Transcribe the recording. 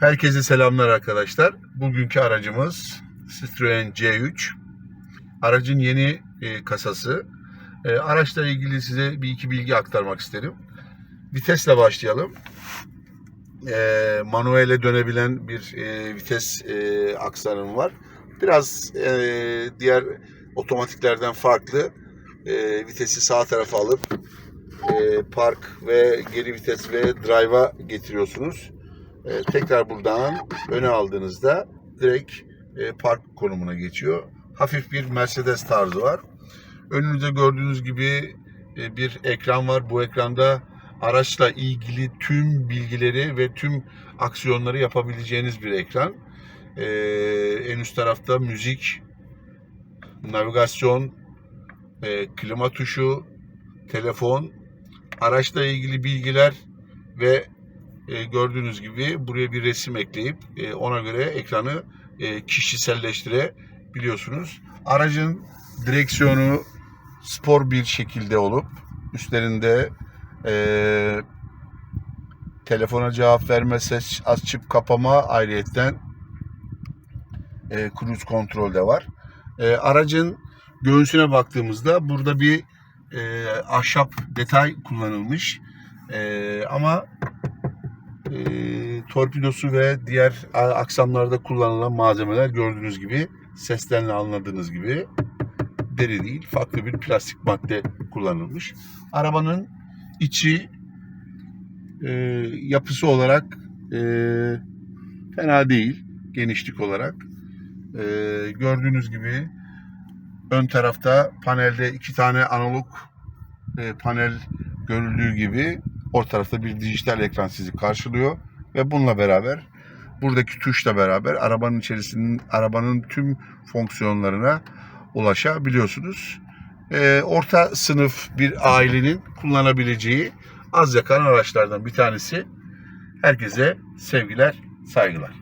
Herkese selamlar arkadaşlar. Bugünkü aracımız Citroen C3. Aracın yeni e, kasası. E, araçla ilgili size bir iki bilgi aktarmak isterim. Vitesle başlayalım. E, manuele dönebilen bir e, vites e, aksanım var. Biraz e, diğer otomatiklerden farklı. E, vitesi sağ tarafa alıp e, park ve geri vites ve drive'a getiriyorsunuz. E, tekrar buradan öne aldığınızda direkt e, park konumuna geçiyor. Hafif bir Mercedes tarzı var. Önünüzde gördüğünüz gibi e, bir ekran var. Bu ekranda araçla ilgili tüm bilgileri ve tüm aksiyonları yapabileceğiniz bir ekran. E, en üst tarafta müzik, navigasyon, e, klima tuşu, telefon, araçla ilgili bilgiler ve e, gördüğünüz gibi buraya bir resim ekleyip e, ona göre ekranı e, kişiselleştirebiliyorsunuz. Aracın direksiyonu spor bir şekilde olup üstlerinde e, telefona cevap verme, ses açıp kapama ayrıyetten e, cruise kontrol de var. E, aracın göğsüne baktığımızda burada bir e, ahşap detay kullanılmış. E, ama e, torpidosu ve diğer aksamlarda kullanılan malzemeler gördüğünüz gibi sesten de anladığınız gibi deri değil farklı bir plastik madde kullanılmış. Arabanın içi e, yapısı olarak e, fena değil genişlik olarak. E, gördüğünüz gibi ön tarafta panelde iki tane analog e, panel görüldüğü gibi o tarafta bir dijital ekran sizi karşılıyor ve bununla beraber buradaki tuşla beraber arabanın içerisinin arabanın tüm fonksiyonlarına ulaşabiliyorsunuz. Ee, orta sınıf bir ailenin kullanabileceği az yakan araçlardan bir tanesi. Herkese sevgiler, saygılar.